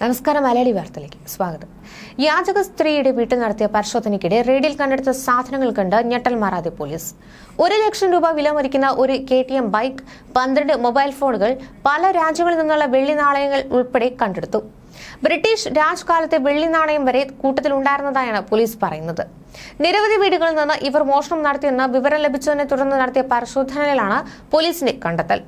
നമസ്കാരം മലയാളി വാർത്തയിലേക്ക് സ്വാഗതം. യാചക സ്ത്രീയുടെ വീട്ടിൽ നടത്തിയ പരിശോധനയ്ക്കിടെ റെയ്ഡിൽ കണ്ടെടുത്ത സാധനങ്ങൾ കണ്ട് ഞെട്ടൽ മാറാതെ പോലീസ്. ഒരു ലക്ഷം രൂപ വില മരിക്കുന്ന ഒരു കെ ടി എം ബൈക്ക് പന്ത്രണ്ട് മൊബൈൽ ഫോണുകൾ പല രാജ്യങ്ങളിൽ നിന്നുള്ള വെള്ളി നാണയങ്ങൾ ഉൾപ്പെടെ കണ്ടെടുത്തു. ബ്രിട്ടീഷ് രാജ്കാലത്തെ വെള്ളി നാണയം വരെ കൂട്ടത്തിൽ കൂട്ടത്തിലുണ്ടായിരുന്നതായാണ് പോലീസ് പറയുന്നത്. നിരവധി വീടുകളിൽ നിന്ന് ഇവർ മോഷണം നടത്തിയെന്ന് വിവരം ലഭിച്ചതിനെ തുടർന്ന് നടത്തിയ പരിശോധനയിലാണ് പോലീസിന്റെ കണ്ടെത്തൽ.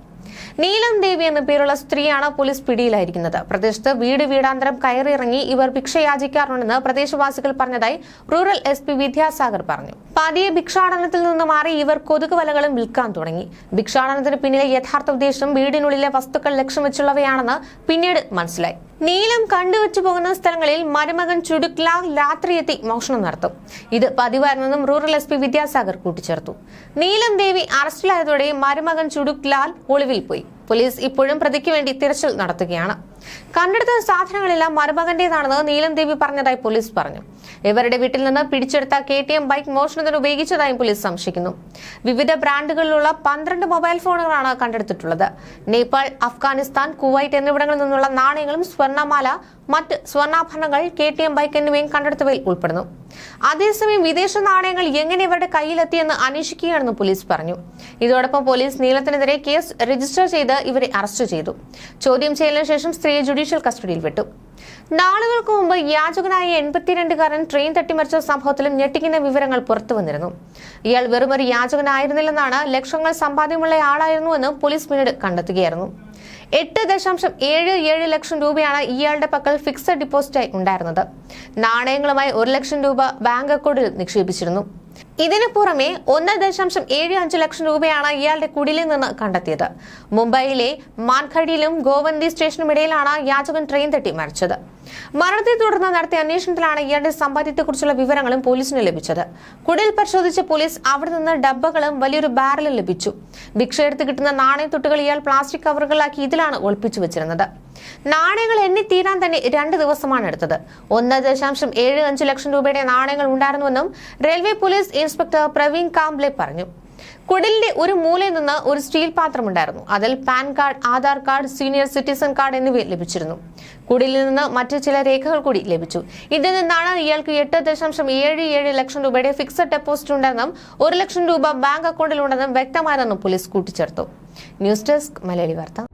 നീലം ദേവി എന്ന പേരുള്ള സ്ത്രീയാണ് പോലീസ് പിടിയിലായിരിക്കുന്നത്. പ്രദേശത്ത് വീട് വീടാന്തരം കയറിയിറങ്ങി ഇവർ ഭിക്ഷ യാചിക്കാറുണ്ടെന്ന് പ്രദേശവാസികൾ പറഞ്ഞതായി റൂറൽ എസ് പി വിദ്യാസാഗർ പറഞ്ഞു. പതിയെ ഭിക്ഷാടനത്തിൽ നിന്ന് മാറി ഇവർ കൊതുക് വലകളും വിൽക്കാൻ തുടങ്ങി. ഭിക്ഷാടനത്തിന് പിന്നിലെ യഥാർത്ഥ ഉദ്ദേശം വീടിനുള്ളിലെ വസ്തുക്കൾ ലക്ഷ്യം വെച്ചുള്ളവയാണെന്ന് പിന്നീട് മനസ്സിലായി. നീലം കണ്ടുവച്ചു പോകുന്ന സ്ഥലങ്ങളിൽ മരുമകൻ ചുടുക്ല രാത്രിയെത്തി മോഷണം നടത്തും. ഇത് പതിവായിരുന്നെന്നും റൂറൽ എസ് പി വിദ്യാസാഗർ കൂട്ടിച്ചേർത്തു. നീലം ദേവി അറസ്റ്റിലായതോടെ മരുമകൻ ചുടുക്ലാൽ ഒളിവിൽ പോയി. പോലീസ് ഇപ്പോഴും പ്രതിക്ക് വേണ്ടി തിരച്ചിൽ നടത്തുകയാണ്. കണ്ടെടുത്ത സാധനങ്ങളെല്ലാം മരുമകന്റേതാണെന്ന് നീലം ദേവി പറഞ്ഞതായി പോലീസ് പറഞ്ഞു. ഇവരുടെ വീട്ടിൽ നിന്ന് പിടിച്ചെടുത്ത കെ ടി എം ബൈക്ക് മോഷണത്തിന് ഉപയോഗിച്ചതായും പോലീസ് സംശയിക്കുന്നു. വിവിധ ബ്രാൻഡുകളിലുള്ള പന്ത്രണ്ട് മൊബൈൽ ഫോണുകളാണ് കണ്ടെടുത്തിട്ടുള്ളത്. നേപ്പാൾ അഫ്ഗാനിസ്ഥാൻ കുവൈറ്റ് എന്നിവിടങ്ങളിൽ നിന്നുള്ള നാണയങ്ങളും സ്വർണമാല മറ്റ് സ്വർണാഭരണങ്ങൾ കെ ടി എം ബൈക്ക് എന്നിവയും കണ്ടെടുത്തവയിൽ ഉൾപ്പെടുന്നു. അതേസമയം വിദേശ നാണയങ്ങൾ എങ്ങനെ ഇവരുടെ കയ്യിലെത്തിയെന്ന് അന്വേഷിക്കുകയാണെന്ന് പോലീസ് പറഞ്ഞു. ഇതോടൊപ്പം പോലീസ് നീളത്തിനെതിരെ കേസ് രജിസ്റ്റർ ചെയ്ത് ഇവരെ അറസ്റ്റ് ചെയ്തു. ചോദ്യം ചെയ്യലിന് ശേഷം സ്ത്രീയെ ജുഡീഷ്യൽ കസ്റ്റഡിയിൽ വിട്ടു. നാളുകൾക്ക് മുമ്പ് യാചകനായ എൺപത്തിരണ്ടുകാരൻ ട്രെയിൻ തട്ടിമറിച്ച സംഭവത്തിലും ഞെട്ടിക്കുന്ന വിവരങ്ങൾ പുറത്തു വന്നിരുന്നു. ഇയാൾ വെറുമൊരു യാചകനായിരുന്നില്ലെന്നാണ് ലക്ഷങ്ങൾ സമ്പാദ്യമുള്ള ആളായിരുന്നുവെന്ന് പോലീസ് പിന്നീട് കണ്ടെത്തുകയായിരുന്നു. എട്ട് ദശാംശം ഏഴ് ഏഴ് ലക്ഷം രൂപയാണ് ഇയാളുടെ പക്കൽ ഫിക്സഡ് ഡിപ്പോസിറ്റായി ഉണ്ടായിരുന്നത്. നാണയങ്ങളുമായി ഒരു ലക്ഷം രൂപ ബാങ്ക് അക്കൗണ്ടിൽ നിക്ഷേപിച്ചിരുന്നു. ഇതിനു പുറമെ ഒന്ന് ദശാംശം ഏഴ് അഞ്ച് ലക്ഷം രൂപയാണ് ഇയാളുടെ കുടിലിൽ നിന്ന് കണ്ടെത്തിയത്. മുംബൈയിലെ മാൻഖഡിയിലും ഗോവന്തി സ്റ്റേഷനുമിടയിലാണ് യാചകൻ ട്രെയിൻ തട്ടി മരിച്ചത്. മരണത്തെ തുടർന്ന് നടത്തിയ അന്വേഷണത്തിലാണ് ഇയാളുടെ സമ്പാദ്യത്തെക്കുറിച്ചുള്ള വിവരങ്ങളും പോലീസിന് ലഭിച്ചത്. കുടിൽ പരിശോധിച്ച പോലീസ് അവിടെ നിന്ന് ഡബ്ബകളും വലിയൊരു ബാരലും ലഭിച്ചു. ഭിക്ഷ എടുത്ത് കിട്ടുന്ന നാണയത്തൊട്ടുകൾ ഇയാൾ പ്ലാസ്റ്റിക് കവറുകളാക്കി ഇതിലാണ് ഒളിപ്പിച്ചു വെച്ചിരുന്നത്. നാണയങ്ങൾ എണ്ണി തീരാൻ തന്നെ രണ്ട് ദിവസമാണ് എടുത്തത്. ഒന്ന് ദശാംശം ഏഴ് അഞ്ച് ലക്ഷം രൂപയുടെ നാണയങ്ങൾ ഉണ്ടായിരുന്നുവെന്നും railway police inspector Praveen Kamble പറഞ്ഞു. കുടിലിന്റെ ഒരു മൂലയിൽ നിന്ന് ഒരു സ്റ്റീൽ പാത്രം ഉണ്ടായിരുന്നു. അതിൽ PAN card Aadhaar card senior citizen card എന്നിവ ലഭിച്ചിരുന്നു. കുടിലിൽ നിന്ന് മറ്റു ചില രേഖകൾ കൂടി ലഭിച്ചു. ഇതിൽ നിന്നാണ് ഇയാൾക്ക് എട്ട് ദശാംശം ഏഴ് ഏഴ് ലക്ഷം രൂപയുടെ ഫിക്സഡ് ഡെപ്പോസിറ്റ് ഉണ്ടെന്നും ഒരു ലക്ഷം രൂപ ബാങ്ക് അക്കൗണ്ടിൽ ഉണ്ടെന്നും വ്യക്തമായതെന്നും പോലീസ് കൂട്ടിച്ചേർത്തു. News desk Malayali Vartha.